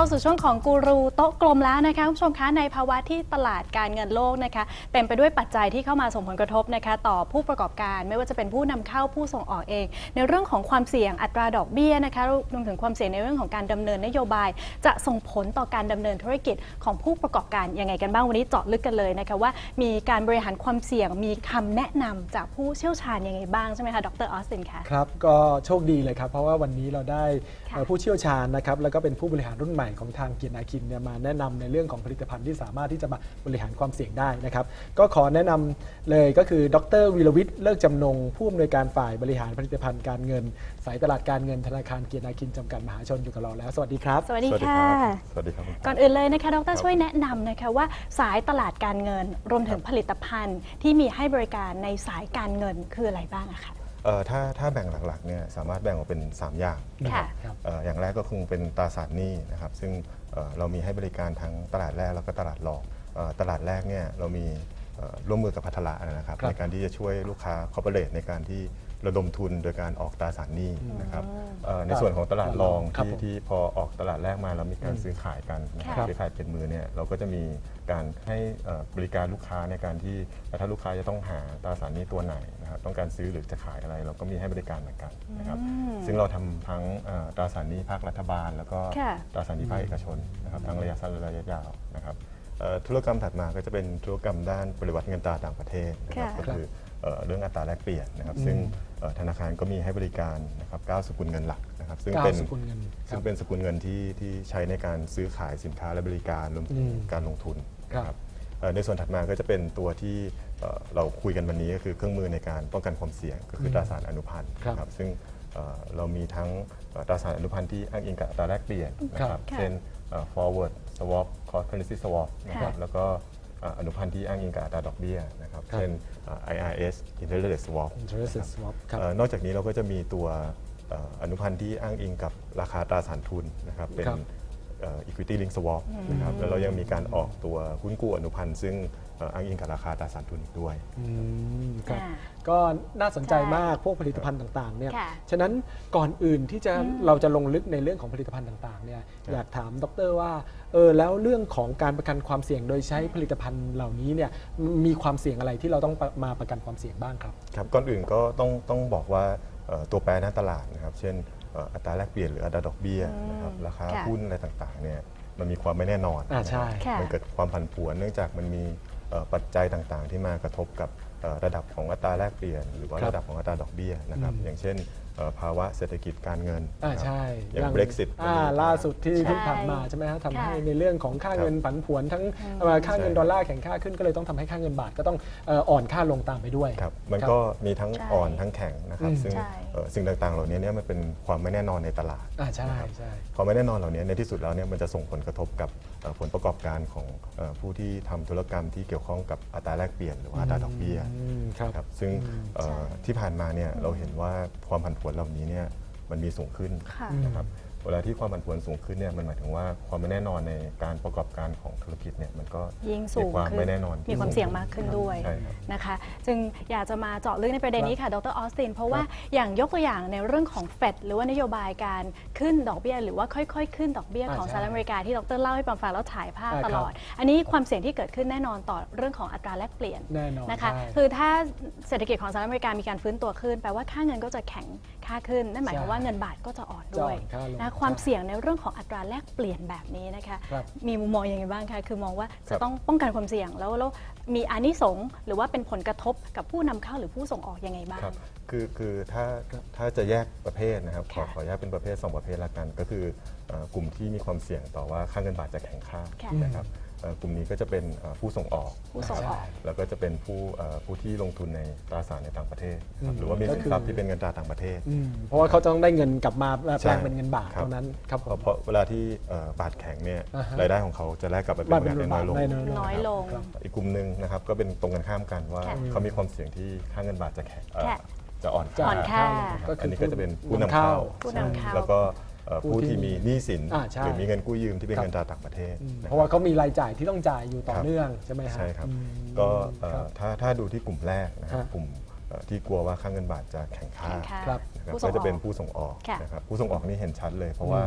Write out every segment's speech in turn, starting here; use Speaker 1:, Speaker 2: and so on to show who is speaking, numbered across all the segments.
Speaker 1: เข้าสู่ช่วงของกูรูโต๊ะกลมแล้วนะคะคุณผู้ชมคะในภาวะที่ตลาดการเงินโลกนะคะเต็มไปด้วยปัจจัยที่เข้ามาส่งผลกระทบนะคะ ต่อผู้ประกอบการไม่ว่าจะเป็นผู้นำเข้าผู้ส่งออกเอง ในเรื่องของความเสี่ยงอัตราดอกเบี้ยนะคะรวมถึงความเสี่ยงในเรื่องของการดำเนินนโยบาย จะส่งผลต่อการดำเนินธุรกิจของผู้ประกอบการยังไงกันบ้างวันนี้เจาะลึกกันเลยนะคะว่ามีการบริหารความเสี่ยงมีคำแนะนำจากผู้เชี่ยวชาญยังไงบ้างใช่ไหมคะดรออสตินคะ
Speaker 2: ครับก็โชคดีเลยครับเพราะว่าวันนี้เราได้ผู้เชี่ยวชาญนะครับแล้วก็เป็นผู้บริหารรุ่นใหม่ของทางเกียรตินาคินเนี่ยมาแนะนำในเรื่องของผลิตภัณฑ์ที่สามารถที่จะมาบริหารความเสี่ยงได้นะครับ ก็ขอแนะนำเลยก็คือ ดรวีรวิทย์เลิกจำนงผู้อำนวยการฝ่ายบริหารผลิตภัณฑ์การเงิน สายตลาดการเงินธนาคารเกียรตินาคินจำกัดมหาชนอยู่กับเราแล้ว สวัสดีครับ
Speaker 1: สวัสดี
Speaker 3: สวัสดี
Speaker 1: ค่ะ
Speaker 3: ครับสวัสดีครับคุณ
Speaker 1: ก่อนอื่นเลยนะคะ ดรช่วยแนะนำนะคะว่าสายตลาดการเงินรวมถึงผลิตภัณฑ์ที่มีให้บริการในสายการเงินคืออะไรบ้างอะคะ
Speaker 3: เอ่อถ้าถ้าแบ่งหลักๆเนี่ยสามารถแบ่งออกเป็น 3 อย่างนะครั
Speaker 1: ค่ะ
Speaker 3: บ
Speaker 2: ครับ
Speaker 3: เอ่ออย่างแรกก็คงเป็นตราสารหนี้นะครับซึ่งเอ่อเรามีให้บริการทั้งตลาดแรกแล้วก็ตลาดรองเอ่อตลาดแรกเนี่ยเรามีเอ่อร่วมมือกับพัทละนะครับ
Speaker 2: ครับ
Speaker 3: ในการที่จะช่วยลูกค้าคอร์เปอเรทในการที่ ระดมทุนโดยการออกตราสารหนี้นะครับเอ่อในส่วนของตลาดรอง
Speaker 2: ครับ
Speaker 3: ที่
Speaker 2: ผม
Speaker 3: ที่พอออกตลาดแรกมาแล้วมีการซื้อขายกันนะครับ
Speaker 1: ค่ะ
Speaker 3: ซื้อขายเป็นมือเนี่ยเราก็จะมีการให้เอ่อบริการลูกค้าในการที่ถ้าลูกค้าจะต้องหาตราสารหนี้ตัวไหนนะครับต้องการซื้อหรือจะขายอะไร เราก็มีให้บริการเหมือนกันนะครับซึ่งเราทำทั้งเอ่อตราสารหนี้ภาครัฐบาล แล้วก็
Speaker 1: ค่ะ
Speaker 3: ตราสารหนี้ภาคเอกชนนะครับทั้งระยะสั้นและระยะยาวนะครับเอ่อธุรกรรมถัดมาก็จะเป็นธุรกรรมด้านปริวัติเงินตราต่างประเทศนะครับ
Speaker 1: ค่ะ
Speaker 3: ก็คือ เอ่อเรื่องอัตราแลกเปลี่ยนนะครับ ซึ่งเอ่อธนาคารก็มีให้บริการนะครับ9สกุลเงินหลักนะครับ ซึ่ง
Speaker 2: เก้า
Speaker 3: เป็น
Speaker 2: สกุลเงินค
Speaker 3: ซึ่
Speaker 2: รั
Speaker 3: ง
Speaker 2: บ
Speaker 3: เป็นสกุลเงินที่ที่ใช้ในการซื้อขายสินค้าและบริการรวมถึง
Speaker 2: อืม
Speaker 3: การลงทุนนะ
Speaker 2: ค
Speaker 3: ค
Speaker 2: รั
Speaker 3: รับบเอ่อในส่วนถัดมาก็จะเป็นตัวที่เอ่อเราคุยกันวันนี้ก็คือเครื่องมือในการป้องกันความเสี่ยง ก็คือตราสารอนุพันธ์
Speaker 2: ครับ
Speaker 3: นะครับซึ่งเอ่อเรามีทั้งเอ่อตราสารอนุพันธ์ที่อ้างอิงกับอัตราแลกเปลี่ยนนะค
Speaker 2: ครั
Speaker 3: รับ
Speaker 2: บ
Speaker 1: ค่ะ
Speaker 3: เช่นเอ่อ forward swap cross currency swap นะครับ
Speaker 1: ค่ะ
Speaker 3: แล้วก็เอ่ออนุพันธ์ที่อ้างอิงกับอัตราดอกเบี้ยนะครับ
Speaker 2: ครับ
Speaker 3: เช่นเอ่อ IRS interest rate swap
Speaker 2: interest rate swap ครับ
Speaker 3: เอ่อนอกจากนี้เราก็จะมีตัวเอ่ออนุพันธ์ที่อ้างอิงกับราคาตราสารทุนนะครับ เป็น
Speaker 2: ครับ
Speaker 3: เอ่อ equity link swap นะครับ แล้วเรายังมีการออกตัวหุ้นกู้อนุพันธ์ซึ่ง เอ่ออ้างอิงกับราคาตราสารทุนอีกด้วย
Speaker 2: อืมครับ
Speaker 1: อ่า
Speaker 2: ก็น่าสนใจ
Speaker 1: ใช่
Speaker 2: มากพวกผลิตภัณฑ์ต่างๆเนี่ย
Speaker 1: ค่ะ
Speaker 2: ฉะนั้นก่อนอื่นที่จะเราจะลงลึกในเรื่องของผลิตภัณฑ์ต่างๆเนี่ยอยากถามดรว่าเออแล้วเรื่องของการประกันความเสี่ยงโดยใช้ผลิตภัณฑ์เหล่านี้เนี่ยมีความเสี่ยงอะไรที่เราต้องมาประกันความเสี่ยงบ้างครับ
Speaker 3: ครับก่อนอื่นก็ต้องต้องบอกว่าเอ่อตัวแปรหน้าตลาดนะครับ เช่นเอ่ออัตราแลกเปลี่ยนหรืออัตราดอกเบี้ยนะครับราคา
Speaker 1: ค่ะ
Speaker 3: หุ้นอะไรต่างๆเนี่ยมันมีความไม่แน่นอน
Speaker 2: อ่าใช่
Speaker 3: นะครับ
Speaker 1: ค่ะ
Speaker 3: มันเกิดความผันผวนเนื่องจากมันมีเอ่อ ปัจจัยต่างๆ ที่มากระทบกับเอ่อระดับของอัตราแลกเปลี่ยน หรือว่า
Speaker 2: ครับ
Speaker 3: ระดับของอัตราดอกเบี้ยนะครับ
Speaker 2: อืม
Speaker 3: อย่างเช่นเอ่อภาวะเศรษฐกิจการเงิน
Speaker 2: อ่า
Speaker 3: นะครับ
Speaker 2: ใช่
Speaker 3: อย่าง Brexit
Speaker 2: อ่าล่าสุดที่
Speaker 1: ใช่
Speaker 2: ที่ผ่านมาใช่ไหมฮะทำให้
Speaker 1: ค่ะ
Speaker 2: ในเรื่องของค่าเงินผันผวนทั้งเอ่อค่าเงิน
Speaker 3: ใช่
Speaker 2: ดอลลาร์แข็งค่าขึ้นก็เลยต้องทำให้ค่าเงินบาทก็ต้องเอ่ออ่อนค่าลงตามไปด้วย
Speaker 3: ครับมัน
Speaker 2: ครับ
Speaker 3: ก็มีทั้ง
Speaker 1: ใช่
Speaker 3: อ่อนทั้งแข็งนะครับ
Speaker 2: อืม
Speaker 3: ซึ่ง
Speaker 1: ใช่
Speaker 3: เอ่อสิ่งต่างๆ เหล่านี้เนี่ยมันเป็นความไม่แน่นอนในตลาด
Speaker 2: อ่าใช่
Speaker 3: นะครับ
Speaker 2: ใช่
Speaker 3: ความไม่แน่นอนเหล่านี้ในที่สุดแล้วเนี่ยมันจะส่งผลกระทบกับเอ่อผลประกอบการของเอ่อผู้ที่ทำธุรกรรมที่เกี่ยวข้องกับอัตราแลกเปลี่ยนหรือว่าอัตราดอกเบี้ย
Speaker 2: อืมครับ
Speaker 3: นะครับซึ่งเอ่อที่ผ่านมาเนี่ยเราเห็นว่าความผันผวนเหล่านี้เนี่ยมันมีสูงขึ้น
Speaker 1: ค่ะ
Speaker 3: นะครับ เวลาที่ความผันผวนสูงขึ้นเนี่ยมันหมายถึงว่าความไม่แน่นอนในการประกอบการของธุรกิจเนี่ยมันก็
Speaker 1: ยิ่งสู
Speaker 3: มี
Speaker 1: ง
Speaker 3: ความ
Speaker 1: ขึ้น
Speaker 3: ไม่แน่นอน
Speaker 1: มีความเสี่ยงมากขึ้นด้วย
Speaker 3: ใช่ครับ
Speaker 1: นะคะ จึงอยากจะมาเจาะลึกในประเด็นนี้ค่ะ ดรออสติน เพราะว่าอย่างยกตัวอย่างในเรื่องของเฟดหรือว่านโยบายการขึ้นดอกเบี้ย หรือว่าค่อยๆ ขึ้นดอกเบี้ย
Speaker 2: อ่า
Speaker 1: ของ
Speaker 2: ใช่
Speaker 1: สหรัฐอเมริกาที่ดรเล่าให้ปังฟังแล้วถ่ายภาพ
Speaker 2: อ่า
Speaker 1: ตลอด อันนี้ความเสี่ยงที่เกิดขึ้นแน่นอนต่อเรื่องของอัตราแลกเปลี่ยน
Speaker 2: แน่นอน
Speaker 1: นะคะ
Speaker 2: ใช่
Speaker 1: คือถ้าเศรษฐกิจของสหรัฐอเมริกามีการฟื้นตัวขึ้น แปลว่าค่าเงินก็จะแข็ง ค่าขึ้น นั่นหมายความว่าเงินบาทก็จะอ่อนด้วย
Speaker 2: จะอ่อนค่าลง
Speaker 1: นะความ
Speaker 2: ใช่
Speaker 1: เสี่ยงในเรื่องของอัตราแลกเปลี่ยนแบบนี้นะคะ
Speaker 2: ครับ
Speaker 1: มีมุมมองยังไงบ้างคะคือมองว่า
Speaker 3: ครั
Speaker 1: จะ
Speaker 3: บ
Speaker 1: ต้องป้องกันความเสี่ยงแล้วแล้วมีอานิสงส์หรือว่าเป็นผลกระทบกับผู้นำเข้าหรือผู้ส่งออกยังไงบ้าง
Speaker 3: ครับคือคือถ้าถ้าจะแยกประเภทนะครับขอ
Speaker 1: ค่ะ
Speaker 3: ขอแยกเป็นประเภท 2 ประเภทละกัน ก็คือเอ่อกลุ่มที่มีความเสี่ยงต่อว่าค่าเงินบาทจะแข็งค่า
Speaker 1: ค่ะ
Speaker 3: นะครับ เอ่อกลุ่มนี้ก็จะเป็นเอ่อผู้ส่งออก
Speaker 1: ผู้ส่งออก
Speaker 3: แล้วก็จะเป็นผู้เอ่อผู้ที่ลงทุนในตราสารในต่างประเทศครับ
Speaker 2: อืม
Speaker 3: หรือว่ามี
Speaker 2: ก็
Speaker 3: สิน
Speaker 2: คือ
Speaker 3: ทรัพย์ที่เป็นเงินตราต่างประเทศ
Speaker 2: อืมเพราะว่าเขาต้องได้เงินกลับมาแปล
Speaker 3: ใช่
Speaker 2: งเป็นเงินบาท
Speaker 3: ครับ
Speaker 2: เท่านั้นครับผ
Speaker 3: เพราะ
Speaker 2: ม
Speaker 3: เพราะเวลาที่เอ่อบาทแข็งเนี่ย
Speaker 2: อ่าฮะ
Speaker 3: รายได้ของเขาจะแลกกลับไปเป็น
Speaker 2: บาท
Speaker 3: เงิน
Speaker 2: เป็น
Speaker 3: ได้น้อยลง
Speaker 2: บาทได้น้อย
Speaker 1: น้อยลง
Speaker 2: ครับ
Speaker 3: อีกกลุ่มหนึ่งนะครับก็เป็นตรงกันข้ามกันว่า
Speaker 1: ค่ะ
Speaker 3: เขามีความเสี่ยงที่ค่าเงินบาทจะแข็งเอ่อ
Speaker 1: ค่ะ
Speaker 3: จะอ่อน
Speaker 2: จะ
Speaker 1: อ่อนค่า
Speaker 3: นะครับ
Speaker 2: ก็คืออั
Speaker 3: อันนี้ก็จะเป็นผู้
Speaker 2: ผู้
Speaker 3: นำ
Speaker 2: นำเข้า
Speaker 3: เข้า
Speaker 1: ผู้นำเข้า
Speaker 3: แล้วก็เอ่อ
Speaker 2: ผู้
Speaker 3: ผู้
Speaker 2: ที่
Speaker 3: ที่มีหนี้สิน
Speaker 2: อ่าใช่
Speaker 3: หรือมีเงินกู้ยืมที่เป็น
Speaker 2: ครับ
Speaker 3: เงินตราต่างประเทศ
Speaker 2: อืม
Speaker 3: นคบ
Speaker 2: เพราะว่าเขามีรายจ่ายที่ต้องจ่ายอยู่ต่อ
Speaker 3: ครับ
Speaker 2: เนื่องใช่ไหมฮะ
Speaker 3: ใช่ครับ
Speaker 2: อืม
Speaker 3: ก็เอ่อ
Speaker 2: ครับ
Speaker 3: ถ้าถ้าดูที่กลุ่มแรกนะครับ
Speaker 2: ฮะ
Speaker 3: กลุ่มเอ่อที่กลัวว่าค่าเงินบาทจะแข่งค่า
Speaker 1: แข่งค่า
Speaker 2: ครับ
Speaker 3: นะครับ
Speaker 1: ผู้ส่ง
Speaker 3: ก็จะเป็น
Speaker 1: ออก
Speaker 3: ผู้ส่งออก
Speaker 1: ค่ะ
Speaker 3: นะครับผู้ส่งออกนี่เห็นชัดเลย เพราะว่า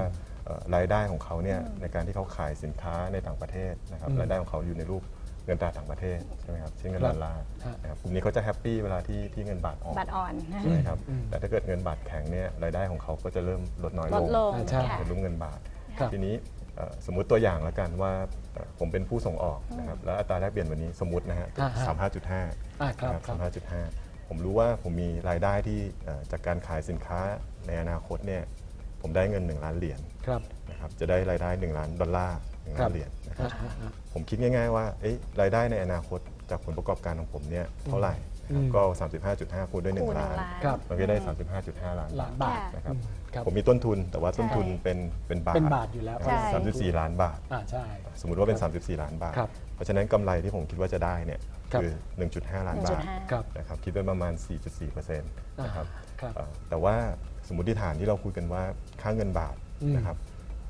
Speaker 3: เอ่อรายได้ของเขาเนี่ยในการที่เขาขายสินค้าในต่างประเทศนะครับ
Speaker 2: อืม
Speaker 3: รายได้ของเขาอยู่ในรูป เงินตราต่างประเทศใช่ไหมครับเช่นเงิน
Speaker 2: ครับ
Speaker 3: ดอลลาร์
Speaker 2: ฮะ
Speaker 3: นะครับกลุ่มนี้เขาจะแฮปปี้เวลาที่ที่เงินบาทอ่อน
Speaker 1: บัตรอ่อน
Speaker 3: ใช่ไหมครับ
Speaker 2: อืม
Speaker 3: แต่ถ้าเกิดเงินบาทแข็งเนี่ยรายได้ของเขาก็จะเริ่มลดน้อย
Speaker 1: ล
Speaker 3: ล
Speaker 1: ด
Speaker 3: ง
Speaker 1: ลง
Speaker 2: อ่าใช่
Speaker 1: ค่ะ
Speaker 3: เป็นรูปเงินบาท
Speaker 2: ครับ
Speaker 3: ทีนี้เอ่อสมมุติตัวอย่างแล้วกันว่าเอ่อผมเป็นผู้ส่งออกนะครับแล้วอัตราแลกเปลี่ยนวันนี้สมมตินะฮะ
Speaker 2: อ่าฮะ
Speaker 3: สามห้าจุดห้า
Speaker 2: อ่าครับ
Speaker 3: นะ
Speaker 2: ค
Speaker 3: สา
Speaker 2: รับ
Speaker 3: มห้าจุดห้าผมรู้ว่าผมมีรายได้ที่เอ่อจากการขายสินค้าในอนาคตเนี่ยผมได้เงิน 1 ล้านเหรียญ
Speaker 2: ครับ
Speaker 3: นะครับจะได้รายได้ 1 ล้านดอลลาร์หนึ่ ง
Speaker 2: ครั
Speaker 3: ล้า
Speaker 2: บ
Speaker 3: นเหรียญนะครับ
Speaker 2: อ่าฮะ
Speaker 3: ผมคิดง่าย ๆ ว่าเอ๊ะรายได้ในอนาคตจากผลประกอบการของผมเนี่ยเท่าไหร่นะครับ
Speaker 2: อืม
Speaker 3: ก็ 35.5คูณด้วย
Speaker 1: คูณ
Speaker 3: 1ล้าน
Speaker 1: หนึ่งล้าน
Speaker 2: ครับ
Speaker 3: มันก็ได้ 35.5 ล้าน
Speaker 2: ล้านบาท
Speaker 3: นะครับ
Speaker 2: อืมครับ
Speaker 3: ผมมีต้นทุนแต่ว่าต้นทุน
Speaker 1: ใช่
Speaker 3: เป็นเป็นบาท
Speaker 2: เป็นบาทอยู่แล้ว
Speaker 1: ใช่
Speaker 3: สามสิบสี่ล้านบาท
Speaker 2: อ่าใช่
Speaker 3: สมมุติว่าเป็น 34 ล้านบาท
Speaker 2: ครับ
Speaker 3: เพราะฉะนั้นกำไรที่ผมคิดว่าจะได้เนี่ย
Speaker 2: ครับ
Speaker 3: คือ 1.5 ล้านบาท
Speaker 1: 1.5
Speaker 2: ครับ
Speaker 3: นะครับคิดเป็นประมาณ 4.4%นะครับ
Speaker 2: ครับ
Speaker 3: เอ่อแต่ว่าสมมติฐานที่เราคุยกันว่าค่าเงินบาท
Speaker 2: อืม
Speaker 3: นะครับ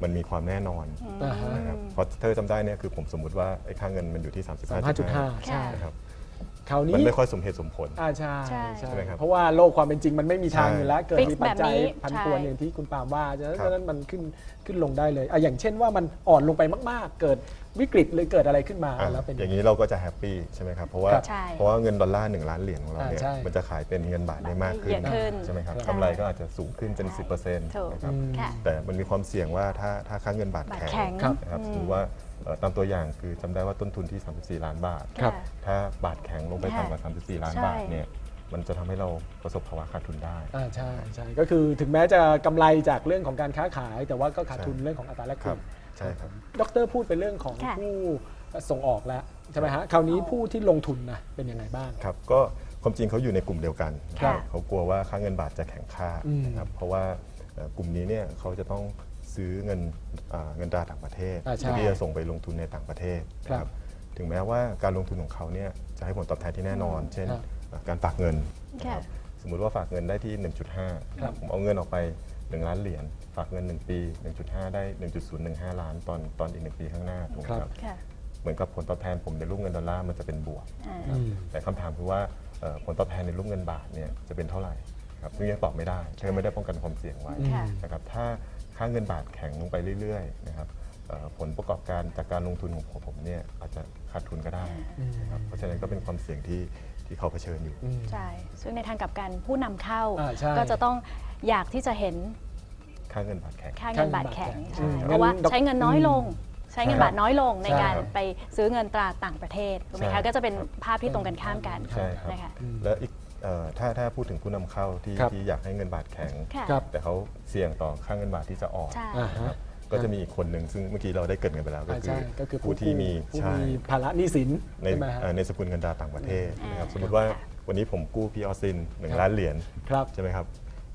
Speaker 3: มันมีความแน่นอน
Speaker 2: อ่าฮะ
Speaker 3: นะครับเพราะเธอจำได้เนี่ยคือผมสมมติว่าไอ้ค่าเงินมันอยู่ที่
Speaker 2: สามห้าจุดห้า
Speaker 3: 35.5
Speaker 2: ใช่
Speaker 3: นะครับ
Speaker 2: คราว
Speaker 3: มัน
Speaker 2: นี้
Speaker 3: ไม่ค่อยสมเหตุสมผล
Speaker 2: อ่าใช่
Speaker 1: ใช่
Speaker 2: ใช่
Speaker 3: ใช่ไหมครับ
Speaker 2: เพราะว่าโลกความเป็นจริงมันไม่มีทาง
Speaker 3: ใช่
Speaker 2: อยู่แล้ว เกิด
Speaker 1: Fix
Speaker 2: มีปัจจัย
Speaker 1: แบบนี้
Speaker 2: พันพวน
Speaker 1: ใช่
Speaker 2: อย่างที่คุณปาล์มว่าฉะนั้น
Speaker 3: ครับ
Speaker 2: ฉะนั้นมันขึ้นขึ้นลงได้เลยอะอย่างเช่นว่ามันอ่อนลงไปมากๆ เกิดวิกฤตหรือเกิดอะไรขึ้นมา
Speaker 3: อะ
Speaker 2: แล้วเป็น
Speaker 3: อย่างนี้เราก็จะแฮปปี้ใช่ไหมครับเพราะว่า
Speaker 2: ครับ
Speaker 1: ใช่
Speaker 3: เพราะว่าเงินดอลลาร์หนึ่งล้านเหรียญของเราเนี่ย
Speaker 2: อ่าใช่
Speaker 3: มันจะขายเป็นเงินบาทได้มากขึ้
Speaker 1: เยอะขึ้น
Speaker 3: ใช่ไหมครับ
Speaker 1: ใช่
Speaker 3: กำไรก็อาจจะสูงขึ้นเป็น 10%
Speaker 1: ถูก
Speaker 3: นะครับ
Speaker 1: ค่ะ
Speaker 3: แต่มันมีความเสี่ยงว่าถ้าถ้าค่าเงินบาท
Speaker 1: บาท
Speaker 3: แข็ง
Speaker 1: แข็ง
Speaker 2: ครับ
Speaker 3: นะครับ
Speaker 1: อื
Speaker 3: ส
Speaker 1: ม
Speaker 3: มมติว่า เอ่อตามตัวอย่างคือจำได้ว่าต้นทุนที่ 34 ล้านบาท
Speaker 2: ครับะ
Speaker 3: ถ้าบาทแข็งลงไป
Speaker 1: ค่ะ
Speaker 3: ต่ำกว่า 34 ล้าน
Speaker 1: ใช่
Speaker 3: บาทเนี่ยมันจะทำให้เราประสบภาวะขาดทุนได้
Speaker 2: อ่าใช่ใช่ก็คือถึงแม้จะกำไรจากเรื่องของการค้าขาย แต่ว่าก็ขาดทุน
Speaker 3: ใช่
Speaker 2: เรื่องของอัตราแลกเป
Speaker 3: ครั
Speaker 2: ลี่
Speaker 3: บ
Speaker 2: ยน
Speaker 3: ใช่ครับ
Speaker 2: ดรพูดไปเรื่องของ
Speaker 1: ค่ะ
Speaker 2: ผู้ส่งออกแล้วใช่ไหมฮะคราวนี้ผู้ที่ลงทุนนะเป็นยังไงบ้าง
Speaker 3: ครับก็ความจริงเขาอยู่ในกลุ่มเดียวกัน
Speaker 1: ค่ะ
Speaker 3: เขากลัวว่าค่าเงินบาทจะแข็งค่า
Speaker 2: อืม
Speaker 3: นะครับเพราะว่าเอ่อกลุ่มนี้เนี่ยเขาจะต้อง ซื้อเงินอ่าเงินตราต่างประเทศ
Speaker 2: อ่าใช่
Speaker 3: เพื่อที่จะส่งไปลงทุนในต่างประเทศนะค
Speaker 2: ครั
Speaker 3: รับบถึงแม้ว่าการลงทุนของเขาเนี่ยจะให้ผลตอบแทนที่แน่นอน เช่น
Speaker 2: ครับ
Speaker 3: อ่าการฝากเงินนะ
Speaker 1: ค่ะ
Speaker 3: ครับสมมุติว่าฝากเงินได้ที่1.5
Speaker 2: ครับ
Speaker 3: ผมเอาเงินออกไป 1 ล้านเหรียญฝากเงิน 1 ปี 1.5 ได้ 1.015 ล้านตอนตอนอีก 1 ปีข้างหน้าถูกไหม
Speaker 2: ครับ
Speaker 3: ครับ
Speaker 1: ค่ะ
Speaker 3: เหมือนกับผลตอบแทนผมในรูปเงินดอลลาร์มันจะเป็นบวก
Speaker 1: อ่า
Speaker 2: อืม
Speaker 3: แต่คำถามคือว่าเอ่อผลตอบแทนในรูปเงินบาทเนี่ยจะเป็นเท่าไหร่ครับซึ่งยังตอบไม่ได้เธอไม่ได้ป้องกันความเสี่ยงไว้
Speaker 1: ค่ะ
Speaker 3: นะครับถ้า ค่าเงินบาทแข็งลงไปเรื่อยๆนะครับเอ่อผลประกอบการจากการลงทุนของผมผมเนี่ยอาจจะขาดทุนก็ได้นะครับเพราะฉะนั้นก็เป็นความเสี่ยงที่ที่เขาเผชิญอยู่
Speaker 2: อืม
Speaker 1: ใช่ ซึ่งในทางกลับกันผู้นำเข้า
Speaker 2: อ่าใช่
Speaker 1: ก็จะต้องอยากที่จะเห็น
Speaker 3: ค่าเงินบาทแข็ง
Speaker 1: ค่าเงินบาทแข็ง
Speaker 2: อื
Speaker 1: ใช่
Speaker 2: ม
Speaker 1: เพราะว่า
Speaker 2: งั้น
Speaker 1: ใช้เงินน้อยลง ใช้เงินบาทน้อยลงใน
Speaker 2: ใช่
Speaker 1: การ
Speaker 3: ครับ
Speaker 1: ไปซื้อเงินตราต่างประเทศถูกไหม
Speaker 3: ใช่
Speaker 1: คะก็จะเป็น
Speaker 3: ครับ
Speaker 1: ภาพที่ตรงกันข้ามกัน
Speaker 3: ใช่ครับ
Speaker 1: นะคะ
Speaker 3: แล้วอีก เอ่อถ้าถ้าพูดถึงผู้นำเข้าที่
Speaker 2: ครับ
Speaker 3: ที่อยากให้เงินบาทแข็ง
Speaker 1: ค่ะ
Speaker 2: ครับ
Speaker 3: แต่เขาเสี่ยงต่อค่าเงินบาทที่จะอ่อน
Speaker 1: ใช่
Speaker 2: อ่าฮะ
Speaker 3: ก็จะมีอีกคนหนึ่งซึ่งเมื่อกี้เราได้เกริดกันไปแล้วก็
Speaker 2: อ่า
Speaker 3: คื
Speaker 2: ใช่
Speaker 3: อ
Speaker 2: ก็คือ
Speaker 3: ผู้ที่มี
Speaker 2: ผู้
Speaker 3: ใช่
Speaker 2: มีภาระหนี้สิน
Speaker 3: ใน
Speaker 2: ใช่ไหมฮะ
Speaker 3: เอ่อในสกุลเงินดาต่างประเทศนะครับ
Speaker 1: อ่า
Speaker 3: สมมติว่า
Speaker 1: ค่ะ
Speaker 3: วันนี้ผมกู้พี่ออสซินหนึ่
Speaker 2: ค
Speaker 3: ง
Speaker 2: รับ
Speaker 3: ล้านเหรียญ
Speaker 2: ครับ
Speaker 3: ใช่ไหมครับ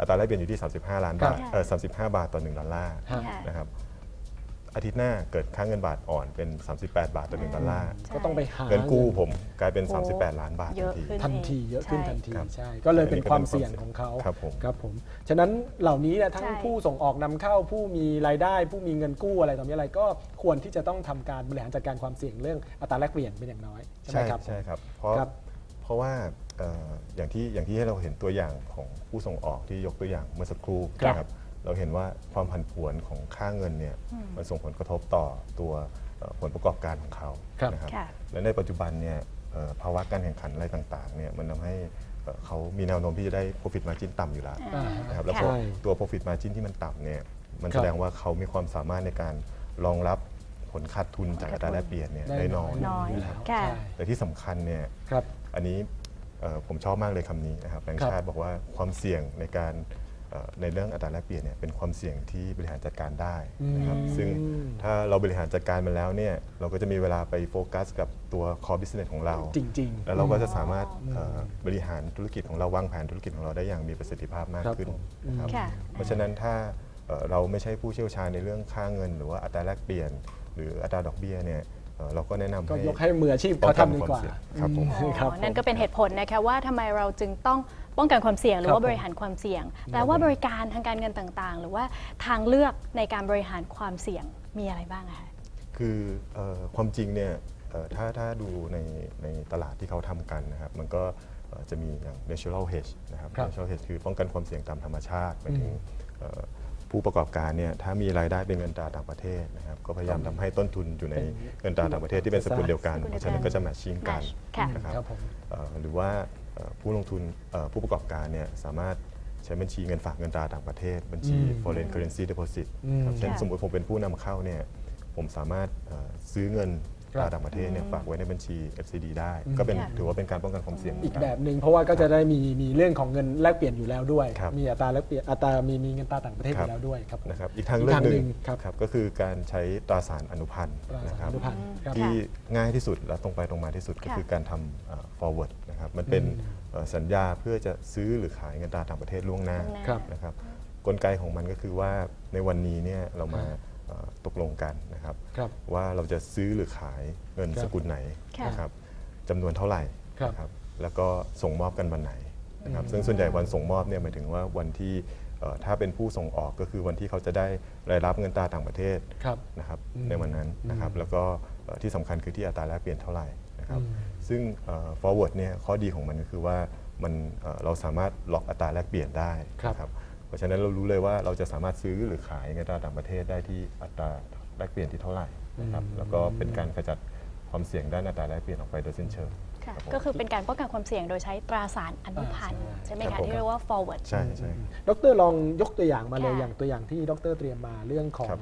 Speaker 3: อัตราแลกเปลี่ยนอยู่ที่ 35 ล้านบาท
Speaker 1: ครับ
Speaker 3: เออ35 บาทต่อ 1 ดอลลาร์
Speaker 2: ฮะ
Speaker 1: ค่ะ
Speaker 3: นะครับ อาทิตย์หน้าเกิดค่าเงินบาทอ่อนเป็น 38 บาทต่อ1ดอลลาร์
Speaker 1: ใช่
Speaker 2: ก็ต้องไปหา
Speaker 3: เงินกู้ผมกลายเป็น
Speaker 1: โอ้
Speaker 3: 38 ล้านบาท
Speaker 1: เยอะ
Speaker 3: ทันที
Speaker 1: ขึ้น
Speaker 2: ทันทีเยอะขึ้น
Speaker 1: ใช่
Speaker 2: ทันที
Speaker 3: ครับ
Speaker 2: ใช่ ก็เลยเป็น
Speaker 3: อันนี้ก็
Speaker 2: ความ
Speaker 3: เป็นความ
Speaker 2: เสี่ยง
Speaker 3: เสี่ยง
Speaker 2: ของเขา
Speaker 3: ครับผม
Speaker 2: ครับผมฉะนั้นเหล่านี้เนยทั้ง
Speaker 1: ใช่
Speaker 2: ผู้ส่งออกนำเข้าผู้มีรายได้ ผู้มีเงินกู้อะไรต่อมีอะไรก็ควรที่จะต้องทำการบริหารจัดการความเสี่ยงเรื่องอัตราแลกเปลี่ยนเป็นอย่างน้อยใช่ไหม
Speaker 3: ใช่
Speaker 2: ครับ
Speaker 3: ใช่ครับ เพราะ
Speaker 2: ครับ
Speaker 3: เพราะว่าเอ่ออย่างที่อย่างที่ให้เราเห็นตัวอย่างของผู้ส่งออกที่ยกตัวอย่างเมื่อสักครู่
Speaker 2: ครับ
Speaker 3: นะครับ เราเห็นว่าความผันผวนของค่าเงินเนี่ยมันส่งผลกระทบต่อตัวเอ่อผลประกอบการของเขา
Speaker 2: ครับ
Speaker 3: นะครับ
Speaker 1: ค่ะ
Speaker 3: และในปัจจุบันเนี่ยเอ่อภาวะการแข่งขันอะไรต่างๆเนี่ยมันทำให้เอ่อเขามีแนวโน้มที่จะได้ profit margin ต่ำอยู่แล้ว
Speaker 2: อ่า
Speaker 3: นะครับแล้ว
Speaker 1: ค่ะ
Speaker 3: พอ
Speaker 2: ใช่
Speaker 3: ตัว profit margin ที่มันต่ำเนี่ยมัน
Speaker 2: ครับ
Speaker 3: แสดงว่าเขามีความสามารถในการรองรับผลขาดทุนจากอัตราแลกเปลี่ยนเนี่ยได้น้อย
Speaker 1: น้อย
Speaker 2: อยู่แล้ว
Speaker 1: ค่ะ
Speaker 2: ใช่
Speaker 3: แต่ที่สำคัญเนี่ย
Speaker 2: ครับ
Speaker 3: อันนี้เอ่อผมชอบมากเลยคำนี้นะครับแบงค์
Speaker 2: ครับ
Speaker 3: ชาติบอกว่าความเสี่ยงในการ เอ่อในเรื่องอัตราแลกเปลี่ยนเนี่ยเป็นความเสี่ยงที่บริหารจัดการได้นะครับ
Speaker 2: อืม
Speaker 3: ซึ่งถ้าเราบริหารจัดการมันแล้วเนี่ยเราก็จะมีเวลาไปโฟกัสกับตัว core business ของเรา
Speaker 2: จริง
Speaker 3: แล้วเราก็จะสามารถเอ่อบริหารธุรกิจของเราวางแผนธุรกิจของเราได้อย่างมีประสิทธิภาพมาก
Speaker 2: ครับ
Speaker 3: ขึ้น
Speaker 2: ผม
Speaker 3: นะครับ
Speaker 1: ค่ะ
Speaker 3: เพราะฉะนั้นถ้าเอ่อเราไม่ใช่ผู้เชี่ยวชาญในเรื่องค่าเงิน หรือว่าอัตราแลกเปลี่ยน หรืออัตราดอกเบี้ยเนี่ยเอ่อเราก็แนะนำ
Speaker 2: ๆ ก็
Speaker 3: ให้
Speaker 2: ยกให้มืออาชีพ
Speaker 3: ป้อ
Speaker 2: เขา
Speaker 3: งกัน
Speaker 2: ทำดีกว่า
Speaker 3: ความเสี่ยงครับผม
Speaker 2: อืครับ
Speaker 1: นั่นก็เป็นเหตุผลนะคะว่าทำไมเราจึงต้อง ป้องกันความเสี่ยงหรือ
Speaker 2: ครับ
Speaker 1: ว่าบริหารความเสี่ยงแปลว่าบริการทางการเงินต่างๆ หรือว่าทางเลือกในการบริหารความเสี่ยงมีอะไรบ้างอะคะ
Speaker 3: คือเออความจริงเนี่ยเอ่อถ้าถ้าดูในในตลาดที่เขาทำกันนะครับ มันก็เอ่อจะมีอย่าง natural hedge นะครับ
Speaker 2: ครับ
Speaker 3: natural hedge คือป้องกันความเสี่ยงตามธรรมชาติหมายถึงเอ่อผู้ประกอบการเนี่ยถ้ามีรายได้เป็นเงินตราต่างประเทศนะครับก็พยายามทำให้ต้นทุนอยู่ในเงินตราต่างประเทศที่เป็นสกุลเดียวกัน
Speaker 1: สกุล
Speaker 3: เพ
Speaker 1: เดียวกัน
Speaker 3: ราะฉะนั้นก็จะแมทชิ่งกัน
Speaker 1: match ค่ะ
Speaker 3: นะครับ
Speaker 2: ครับผม
Speaker 3: เอ่อหรือว่าเอ่อ ผู้ลงทุนเอ่อผู้ประกอบการเนี่ยสามารถใช้บัญชีเงินฝากเงินตราต่างประเทศ บัญชี
Speaker 2: อืม
Speaker 3: foreign currency deposit
Speaker 2: อืม
Speaker 3: ครับเช่น
Speaker 1: ค่ะ
Speaker 3: สมมติผมเป็นผู้นำเข้าเนี่ยผมสามารถเอ่อซื้อเงิน
Speaker 2: ครับ
Speaker 3: ตราต่างประเทศเนี่ยฝากไว้ในบัญชี FCD ได้
Speaker 2: อืม
Speaker 3: ก็เป็น
Speaker 1: ค่ะ
Speaker 3: ถือว่าเป็นการป้องกันความเสี่ยงเหมื
Speaker 2: อี
Speaker 3: น
Speaker 2: ก
Speaker 3: กัน
Speaker 2: แบบหนึ่งเพราะว่าก็จะได้มีมีเรื่องของเงินแลกเปลี่ยนอยู่แล้วด้วย
Speaker 3: ครับ
Speaker 2: มีอัตราแลกเปลี่ยนอัตรามีมีเงินตราต่างประเทศอ
Speaker 3: ครับ
Speaker 2: ยู่แล้วด้วยครับผม
Speaker 3: นะครับอีกทางเลือกหนึ่
Speaker 2: อีก
Speaker 3: ง
Speaker 2: ทางหนึ่งครับ
Speaker 3: ครับก็คือการใช้ตราสารอนุพันธ์
Speaker 2: ตรา
Speaker 3: นะค
Speaker 2: สาร
Speaker 3: รับ
Speaker 2: อนุพันธ์ครับ
Speaker 3: ที่ง่ายที่สุดและตรงไปตรงมาที่สุดก็
Speaker 1: ค่ะ
Speaker 3: คือการทำเอ่อ forward นะครับมันเป็นเอ่อสัญญาเพื่อจะซื้อหรือขายเงินตราต่างประเทศล่วงหน้า
Speaker 1: ล่วงหน้า
Speaker 2: ครับ
Speaker 3: นะครับกลไกของมันก็คือว่าในวันนี้เนี่ยเรามา
Speaker 2: ครับ
Speaker 3: เอ่อ ตกลงกันนะครับ
Speaker 2: ครับ
Speaker 3: ว่าเราจะซื้อหรือขายเงิน
Speaker 2: ครับ
Speaker 3: สกุลไหน
Speaker 1: ค่ะ
Speaker 3: นะครับจำนวนเท่าไหร่
Speaker 2: ครับ
Speaker 3: นะครับแล้วก็ส่งมอบกันวันไหนนะครับซึ่งส่วนใหญ่วันส่งมอบเนี่ยหมายถึงว่าวันที่เอ่อถ้าเป็นผู้ส่งออกก็คือวันที่เขาจะได้รายรับเงินตราต่างประเทศ
Speaker 2: ครับ
Speaker 3: นะครับ
Speaker 2: อืม
Speaker 3: ในวันนั้นนะครับแล้วก็เอ่อที่สำคัญคือที่อัตราแลกเปลี่ยนเท่าไหร่นะครับ
Speaker 2: อืม
Speaker 3: ซึ่งเอ่อ forward เนี่ยข้อดีของมันก็คือว่ามันเอ่อเราสามารถล็อกอัตราแลกเปลี่ยนได้
Speaker 2: ครับ
Speaker 3: นะครับ เพราะฉะนั้นเรารู้เลยว่าเราจะสามารถซื้อหรือขายเงินตราต่างประเทศได้ที่อัตราแลกเปลี่ยนที่เท่าไหร่นะครับแล้วก็เป็นการขจัดความเสี่ยงด้านอัตราแลกเปลี่ยนออกไปโดยสิ้นเชิง
Speaker 1: ค่ะ
Speaker 3: ครับผม
Speaker 1: ก็คือเป็นการป้องกันความเสี่ยงโดยใช้ตราสารอนุพันธ์
Speaker 2: อ่าใช่
Speaker 1: ใช่ไหม
Speaker 3: ครั
Speaker 1: คะ
Speaker 3: บผม
Speaker 1: ที่เรียกว่า forward
Speaker 3: ใช่ใช่
Speaker 2: ดรลองยกตัวอย่างมาเลย
Speaker 1: ค่ะ
Speaker 2: อย่างตัวอย่างที่ดรเตรียมมาเรื่องขอ
Speaker 3: ครั
Speaker 2: ง
Speaker 3: บ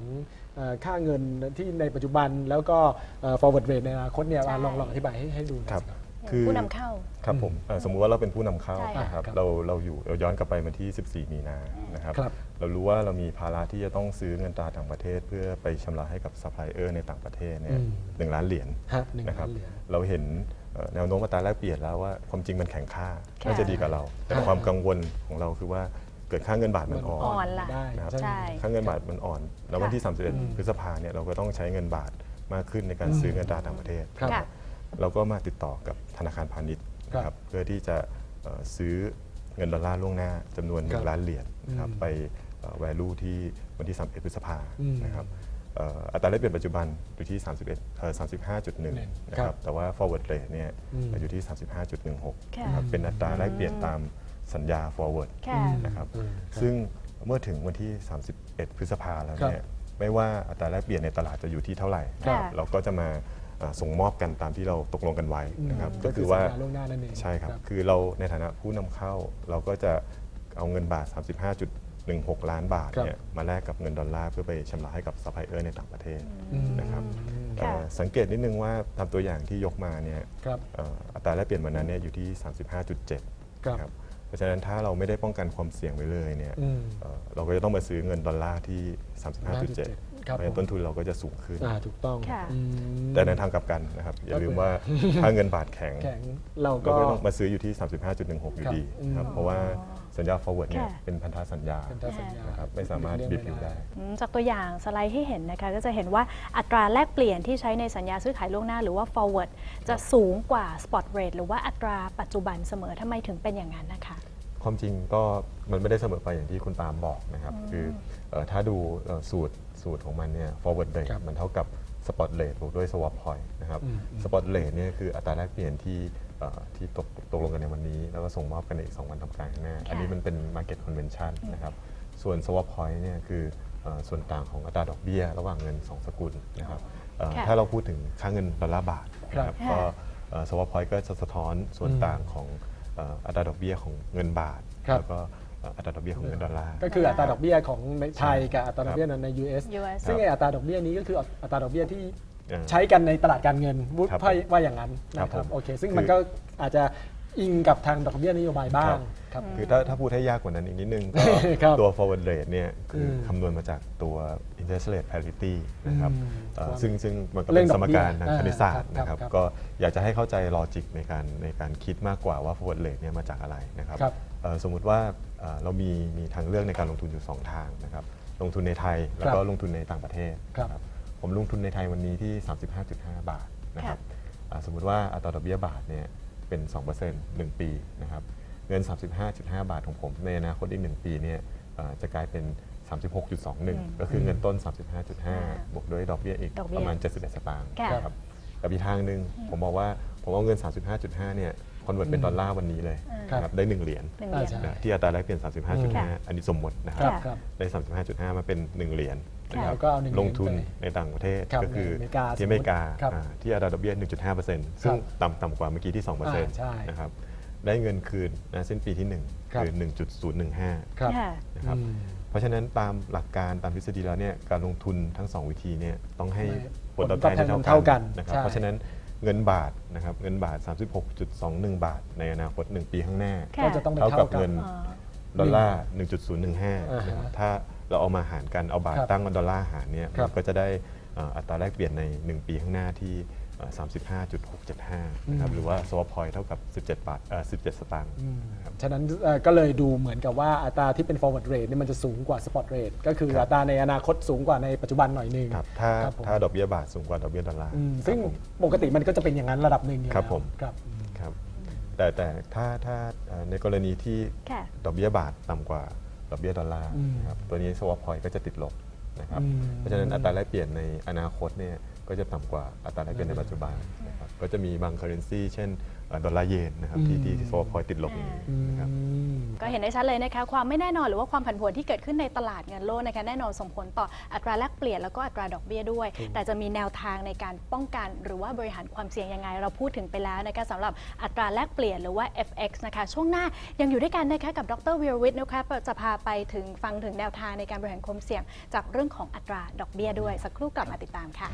Speaker 2: เอ่อค่าเงินที่ในปัจจุบันแล้วก็เอ่อ forward rate ในอนาคตเนี่ย
Speaker 1: ใช่
Speaker 2: อะลองลองอธิบายให้ให้ดูหน่อย
Speaker 3: ครับ
Speaker 2: สิครับ
Speaker 3: คือ
Speaker 1: ผู้นำเข้า
Speaker 3: ครับผมเอ่อสมมุติว่าเราเป็นผู้นำเข้า
Speaker 1: ใช่ค่ะ
Speaker 3: นะครับ
Speaker 2: ครับ
Speaker 3: เราเราอยู่เราย้อนกลับไปมาที่ 14 มีนานะครับ
Speaker 2: ครับ
Speaker 3: เรารู้ว่าเรามีภาระที่จะต้องซื้อเงินตราต่างประเทศ เพื่อไปชำระให้กับซัพพลายเออร์ในต่างประเทศเนี่ย
Speaker 2: อืม
Speaker 3: หนึ่งล้านเหรียญ
Speaker 2: ฮะหนึ่ง
Speaker 3: นะค
Speaker 2: ล้า
Speaker 3: รับ
Speaker 2: นเหรียญ
Speaker 3: เราเห็นเอ่อแนวโน้มอัตราแลกเปลี่ยนแล้วว่าความจริงมันแข็งค่า
Speaker 1: ค่ะ
Speaker 3: น่าจะดีกับเรา แต่
Speaker 2: ค่ะ
Speaker 3: ความกังวลของเราคือว่าเกิดค่าเงินบาทมันอ่อน
Speaker 1: อ่อนล่ะ
Speaker 2: ได้
Speaker 3: นะครับ
Speaker 1: ใช่
Speaker 3: ค่าเงินบาทมันอ่อน แล้ววันที่ 31 พฤษภาเนี่ยเราก็ต้องใช้เงินบาทมากขึ้นในการซื้อเงินตราต่างประเทศ
Speaker 2: ครับ
Speaker 1: ค่ะ
Speaker 3: เราก็มาติดต่อกับธนาคารพาณิชย์นะค
Speaker 2: ครั
Speaker 3: รับบเพื่อที่จะเอ่อซื้อเงินดอลลาร์ล่วงหน้าจำนวน
Speaker 2: ครับ
Speaker 3: 1ล้านเหรียญนะครับ
Speaker 2: อืม
Speaker 3: ไปเอ่อ value ที่วันที่31พฤษภา
Speaker 2: อืม
Speaker 3: นะครับเอ่ออัตราแลกเปลี่ยนปัจจุบันอยู่ที่ 31เอ่อ35.1นะค
Speaker 2: ครั
Speaker 3: รับบแต่ว่า forward rate เนี่ย
Speaker 2: อืม
Speaker 3: อยู่ที่ 35.16
Speaker 1: ค่ะ
Speaker 3: นะครับเป็นอัตราแลกเปลี่ยนตามสัญญา forward
Speaker 1: ค่ะ
Speaker 3: นะครับ
Speaker 2: อืมครับ
Speaker 3: ซึ่งเมื่อถึงวันที่ 31 พฤษภาแล้วเนี่ยไม่ว่าอัตราแลกเปลี่ยนในตลาดจะอยู่ที่เท่าไหร่นะครับ
Speaker 1: ค่ะ
Speaker 3: เราก็จะมาเอ่อ ส่งมอบกันตามที่เราตกลงกันไว้นะครับ
Speaker 2: อืม
Speaker 3: ก็คือว่า
Speaker 2: ก็คือสัญญาล่วงหน้านั่นเอง
Speaker 3: ใช่ครับ
Speaker 2: ครับ
Speaker 3: คือเราในฐานะผู้นำเข้า เราก็จะเอาเงินบาท 35.16 ล้านบาท
Speaker 2: ครับ
Speaker 3: เนี่ยมาแลกกับเงินดอลลาร์เพื่อไปชำระให้กับซัพพลายเออร์ในต่างประเทศ
Speaker 2: อืม
Speaker 3: นะครับ
Speaker 1: ค่ะ
Speaker 3: เอ่อสังเกตนิดนึงว่าตามตัวอย่างที่ยกมาเนี่ย
Speaker 2: ครับ
Speaker 3: เอ่ออัตราแลกเปลี่ยนวันนั้นเนี่ยอยู่ที่ 35.7
Speaker 2: ครับ
Speaker 3: นะครับเพราะฉะนั้นถ้าเราไม่ได้ป้องกันความเสี่ยงไว้เลยเนี่ย
Speaker 2: อืม
Speaker 3: เอ่อเราก็จะต้องมาซื้อเงินดอลลาร์ที่ 35.7
Speaker 2: ครับ
Speaker 3: เพราะฉะนั้นต้นทุนเราก็จะสูงขึ้น
Speaker 2: อ่าถูกต้อง
Speaker 1: ค่ะ
Speaker 2: อืม
Speaker 3: แต่ในทางกลับกันนะครับ อย่าลืม
Speaker 2: ก็คือ
Speaker 3: ว่าถ้าเงินบาทแข็ง
Speaker 2: แข็งเรา
Speaker 3: เรา
Speaker 2: ก็
Speaker 3: ก็ต้องมาซื้ออยู่ที่ 35.16 อยู่ดี
Speaker 2: ครับ
Speaker 3: ครับ
Speaker 2: อืม
Speaker 3: เพราะว่าสัญญา forward เนี่ย
Speaker 1: ค่ะ
Speaker 3: เป็นพันธสัญญา
Speaker 2: เป็นตาสัญญา
Speaker 3: นะครับไม่สามารถบิดพริ้วได้
Speaker 1: อืมจากตัวอย่างสไลด์ที่เห็นนะคะ ก็จะเห็นว่าอัตราแลกเปลี่ยนที่ใช้ในสัญญาซื้อขายล่วงหน้า หรือว่า forward จะสูงกว่า spot rate หรือว่าอัตราปัจจุบันเสมอทำไมถึงเป็นอย่างนั้นนะคะ
Speaker 3: ความจริงก็มันไม่ได้เสมอไปอย่างที่คุณปาล์มบอกนะครับ คือเอ่อถ้าดูเอ่อสูตร สูตรของมันเนี่ย forward rate
Speaker 2: ครับ
Speaker 3: มันเท่ากับ spot rate บวกด้วย swap point นะครับ
Speaker 2: อืมอืม
Speaker 3: spot rate เนี่ยคืออัตราแลกเปลี่ยนที่เอ่อที่ตกตกลงกันในวันนี้ แล้วก็ส่งมอบกันในอีก 2 วันทำการข้างหน้า อันนี้มันเป็น market convention นะครับ ส่วน swap point เนี่ยคือเอ่อส่วนต่างของอัตราดอกเบี้ย ระหว่างเงิน 2 สกุลนะครับเอ่อ
Speaker 1: ค่ะ
Speaker 3: ถ้าเราพูดถึงค่าเงินดอลลาร์บาทนะค
Speaker 2: ครั
Speaker 3: รับบก็เอ่อ swap point ก็จะสะท้อนส่วน
Speaker 2: อืม
Speaker 3: ต่างของเอ่ออัตราดอกเบี้ยของเงินบาท
Speaker 2: ครับ
Speaker 3: แล้วก็เอ่ออัตราดอกเบี้ยของเงินดอลลาร์
Speaker 2: ก็คืออัตราดอกเบี้ยของในไทย
Speaker 3: ใช่
Speaker 2: กับอัตราดอกเบี้ยใน US
Speaker 1: US
Speaker 2: ซึ่งไอ้อัตราดอกเบี้ยนี้ก็คืออัตราดอกเบี้ยที่
Speaker 3: เอ่อ
Speaker 2: ใช้กันในตลาดการเงินวุฒิ
Speaker 3: ครับ
Speaker 2: ว่าว่าอย่างนั้น
Speaker 3: ครั
Speaker 2: นะ
Speaker 3: บ
Speaker 2: ครับ
Speaker 3: ผม
Speaker 2: โอเค ซึ่ง
Speaker 3: คือ
Speaker 2: มันก็อาจจะ อิงกับทางดอกเบี้ยนโยบายบ้างครับ
Speaker 3: คือถ้าถ้าพูดให้ยากกว่านั้นอีกนิดนึงก็
Speaker 2: ครับ
Speaker 3: ตัว forward rate เนี่ยคืออ
Speaker 2: ม
Speaker 3: คำนวณมาจากตัว interest rate parity นะครับ
Speaker 2: อืม
Speaker 3: เอ่อ
Speaker 2: ครับ
Speaker 3: ซึ่งซึ่งมันก็
Speaker 2: เรื่
Speaker 3: เป็
Speaker 2: อนง
Speaker 3: สมการ
Speaker 2: ดอกเบี้ย
Speaker 3: ทางคณิตศาสตร์
Speaker 2: อ่า
Speaker 3: นะครับ
Speaker 2: ครับ
Speaker 3: ก็อยากจะให้เข้าใจลอจิกในการในการคิดมากกว่าว่า forward rate เนี่ยมาจากอะไรนะครับ
Speaker 2: ครับ
Speaker 3: เอ่อสมมุติว่าเอ่อเรามีมีทางเลือกในการลงทุนอยู่ 2 ทางนะครับลงทุนในไทยแล้วก็ลงทุนในต่างประเทศ
Speaker 2: ครับ
Speaker 3: นะผมลงทุนในไทยวันนี้ที่ 35.5 บาทนะครับ อ่าสมมุติว่าอัตราดอกเบี้ยบาทเนี่ย เป็น 2% 1 ปีนะครับเงิน 35.5 บาทของผมในอนาคตอีก 1 ปีเนี่ยเอ่อจะกลายเป็น 36.21 ก็คือเงินต้น 35.5 บวกด้วยดอกเบี้ยอีก
Speaker 1: ดอกเบี้ย
Speaker 3: ประมาณ 71 สตางค์
Speaker 1: ค่ะ
Speaker 3: นะครับกับอีกทางหนึ่งผมบอกว่าผมเอาเงิน 35.5 เนี่ยคอนเวิร์ตเป็นดอลลาร์วันนี้เลย
Speaker 2: ครับ
Speaker 3: นะครับได้ 1 เหรียญ
Speaker 1: หนึ่งเหรียญ
Speaker 2: อ่าใช่
Speaker 3: นะที่อัตราแลกเปลี่ยน
Speaker 1: ค่ะ
Speaker 3: 35.5 อันนี้สมมตินะค
Speaker 2: ค
Speaker 3: รั
Speaker 2: รับบครับ
Speaker 3: ได้ 35.5 มาเป็น 1 เหรียญ นะครับ
Speaker 2: แล้วก็เอาหนึ่งเหรี
Speaker 3: ล
Speaker 2: ยญ
Speaker 3: งทุน
Speaker 2: ไป
Speaker 3: ในต่างประเทศ
Speaker 2: ครับ
Speaker 3: ก็คือ
Speaker 2: ในอเมริกา
Speaker 3: ที่อเมริกา
Speaker 2: ครับ
Speaker 3: อ่าที่อัตราดอกเบี้ย 1.5%ซึ่งต่ำต่ำกว่าเมื่อกี้ที่ 2%
Speaker 2: ใช่
Speaker 3: นะครับได้เงินคืนนะสิ้นปีที่ 1
Speaker 2: ครับ
Speaker 3: คือ 1.015
Speaker 2: ครับ
Speaker 1: ค่ะ
Speaker 3: นะครับ
Speaker 2: อืม
Speaker 3: เพราะฉะนั้นตามหลักการตามทฤษฎีแล้วเนี่ยการลงทุนทั้ง 2 วิธีเนี่ยต้องให้
Speaker 2: ให้
Speaker 3: ผลตอบแทน
Speaker 2: ผลตอบแทน
Speaker 3: ที่
Speaker 2: เท่า
Speaker 3: เท่า
Speaker 2: กั
Speaker 3: กันนนะครับ
Speaker 2: ใช่
Speaker 3: เพราะฉะนั้นเงินบาทนะครับเงินบาท 36.21 บาท ในอนาคต 1 ปีข้างหน้า
Speaker 1: ค่ะ
Speaker 2: ก็จะต้องเป็น
Speaker 3: เท่า
Speaker 2: เท่า
Speaker 3: กับ
Speaker 2: กัน
Speaker 3: เงิน
Speaker 1: อ๋อ
Speaker 3: ดอลลาร์ 1.015
Speaker 2: อ่าฮะ
Speaker 3: นะครับถ้า เราเอามาหารกันเอาบาท
Speaker 2: ครับ
Speaker 3: ตั้งกับดอลลาร์หารเนี่ย
Speaker 2: ครับ
Speaker 3: มันก็จะได้เอ่ออัตราแลกเปลี่ยนใน 1 ปีข้างหน้าที่เอ่อ35.675นะครับหรือว่า swap point เท่ากับ 17 บาทเอ่อ17 สตางค์นะครับ
Speaker 2: ฉะนั้นเอ่อก็เลยดูเหมือนกับว่าอัตราที่เป็น forward rate นี่มันจะสูงกว่า spot rate ก็คือ
Speaker 3: ครับ
Speaker 2: อัตราในอนาคตสูงกว่าในปัจจุบันหน่อยหนึง
Speaker 3: ครับถ้า
Speaker 2: ครับผม
Speaker 3: ถ้าดอกเบี้ยบาทสูงกว่าดอกเบี้ยดอลลาร์
Speaker 2: อืมซึ่ง
Speaker 3: ครับผม
Speaker 2: ปกติมันก็จะเป็นอย่างนั้นระดับหนึ่งอยู่
Speaker 3: ครับ
Speaker 2: แล้ว
Speaker 3: ผม
Speaker 2: ครับ
Speaker 3: ครับแต่แต่ถ้าถ้าเอ่อในกรณีที่
Speaker 1: ค่ะ
Speaker 3: ดอกเบี้ยบาทต่ำกว่า ดอกเบี้ยดอลลาร์
Speaker 2: อืม
Speaker 3: นะครับตัวนี้ swap point ก็จะติดลบนะครับ
Speaker 2: อืม
Speaker 3: เพราะฉะนั้นอัตราแลกเปลี่ยนในอนาคตเนี่ยก็จะต่ำกว่าอัตราแลกเปลี่ยนในปัจจุบันนะครับก็จะมีบาง currency เช่นเอ่อ ดอลลาร์เยนนะครับที่ที่ที่ swap point ติดลบอย่างนี้นะครับ
Speaker 2: อืม
Speaker 1: ก็เห็นได้ชัดเลยนะคะความไม่แน่นอนหรือว่าความผันผวนที่เกิดขึ้นในตลาดเงินโลกนะคะแน่นอนส่งผลต่ออัตราแลกเปลี่ยนแล้วก็อัตราดอกเบี้ยด้วย แต่จะมีแนวทางในการป้องกันหรือว่าบริหารความเสี่ยงยังไง เราพูดถึงไปแล้วนะคะสำหรับอัตราแลกเปลี่ยนหรือว่า FX นะคะช่วงหน้ายังอยู่ด้วยกันนะคะกับดรวิรวิทย์นะคะจะพาไปถึงฟังถึงแนวทางในการบริหารความเสี่ยง จากเรื่องของอัตราดอกเบี้ยด้วย สักครู่กลับมาติดตามค่ะ